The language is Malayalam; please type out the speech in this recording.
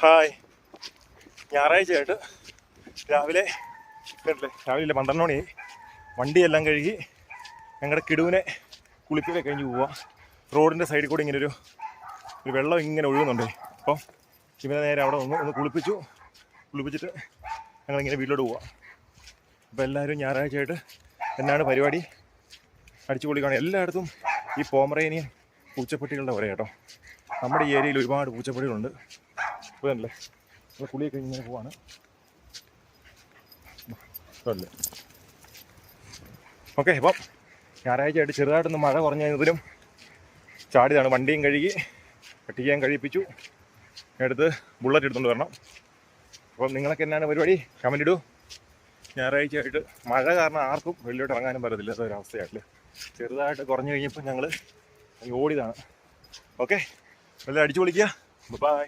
ഹായ്. ഞായറാഴ്ചയായിട്ട് രാവിലെ കേട്ടില്ലേ രാവിലെ പന്ത്രണ്ട് മണി വണ്ടിയെല്ലാം കഴുകി ഞങ്ങളുടെ കിടുവിനെ കുളിപ്പിക്കെ കഴിഞ്ഞ് പോവാം. റോഡിന്റെ സൈഡിൽ കൂടി ഇങ്ങനെ ഒരു വെള്ളം ഇങ്ങനെ ഒഴുകുന്നുണ്ട്. അപ്പം ഇവനെ നേരെ അവിടെ നിന്ന് ഒന്ന് കുളിപ്പിച്ചു. കുളിപ്പിച്ചിട്ട് ഞങ്ങളിങ്ങനെ വീട്ടിലോട്ട് പോവാം. അപ്പോൾ എല്ലാവരും ഞായറാഴ്ചയായിട്ട് എന്നാണ് പരിപാടി? അടിച്ചു പൊളിക്കാണ് എല്ലായിടത്തും ഈ പോമറേനിയൻ പൂച്ചപ്പെട്ടികളുടെ ഒരേ കേട്ടോ നമ്മുടെ ഈ ഏരിയയിൽ ഒരുപാട് പൂച്ചപ്പെട്ടികളുണ്ട്. ഇതല്ലേ നമ്മൾ കുളിയൊക്കെ ഇങ്ങനെ പോവാണ്. ഇതല്ലേ? ഓക്കെ അപ്പം ഞായറാഴ്ചയായിട്ട് ചെറുതായിട്ടൊന്ന് മഴ കുറഞ്ഞു കഴിഞ്ഞതിലും ചാടിയതാണ്. വണ്ടിയും കഴുകി പട്ടികയും കഴിപ്പിച്ചു എടുത്ത് ബുള്ളറ്റ് എടുത്തുകൊണ്ട് വരണം. അപ്പം നിങ്ങളൊക്കെ എന്നാണ് പരിപാടി? കമന്റ് ഇടൂ. ഞായറാഴ്ചയായിട്ട് മഴ കാരണം ആർക്കും വെള്ളിയോട്ട് ഇറങ്ങാനും പറ്റത്തില്ല. ഒരവസ്ഥയായിട്ട് ചെറുതായിട്ട് കുറഞ്ഞു കഴിഞ്ഞപ്പോൾ ഞങ്ങൾ ഓടിയതാണ്. ഓക്കെ എല്ലാം അടിച്ചു വിളിക്കുക ബൈ